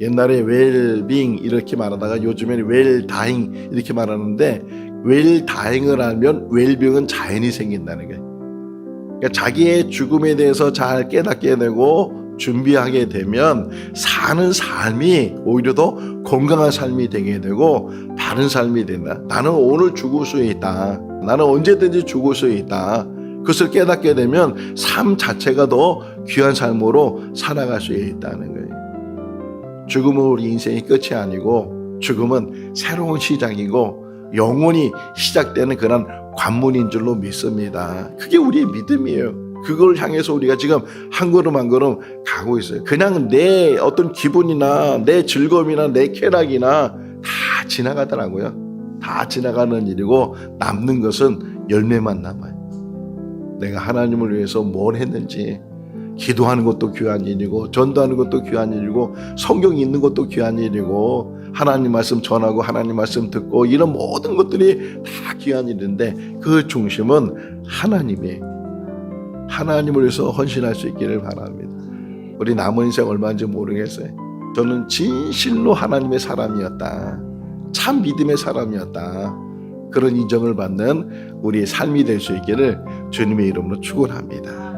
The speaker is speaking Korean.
옛날에 웰빙 이렇게 말하다가 요즘에는 웰다잉 이렇게 말하는데 웰다잉을 알면 웰빙은 자연히 생긴다는 거예요. 그러니까 자기의 죽음에 대해서 잘 깨닫게 되고 준비하게 되면 사는 삶이 오히려 더 건강한 삶이 되게 되고 바른 삶이 된다. 나는 오늘 죽을 수 있다. 나는 언제든지 죽을 수 있다. 그것을 깨닫게 되면 삶 자체가 더 귀한 삶으로 살아갈 수 있다는 거예요. 죽음은 우리 인생의 끝이 아니고 죽음은 새로운 시작이고 영원히 시작되는 그런 관문인 줄로 믿습니다. 그게 우리의 믿음이에요. 그걸 향해서 우리가 지금 한 걸음 한 걸음 가고 있어요. 그냥 내 어떤 기분이나 내 즐거움이나 내 쾌락이나 다 지나가더라고요. 다 지나가는 일이고 남는 것은 열매만 남아요. 내가 하나님을 위해서 뭘 했는지 기도하는 것도 귀한 일이고 전도하는 것도 귀한 일이고 성경 읽는 것도 귀한 일이고 하나님 말씀 전하고 하나님 말씀 듣고 이런 모든 것들이 다 귀한 일인데 그 중심은 하나님이 하나님을 위해서 헌신할 수 있기를 바랍니다. 우리 남은 인생 얼마인지 모르겠어요. 저는 진실로 하나님의 사람이었다. 참 믿음의 사람이었다. 그런 인정을 받는 우리의 삶이 될 수 있기를 주님의 이름으로 축원합니다.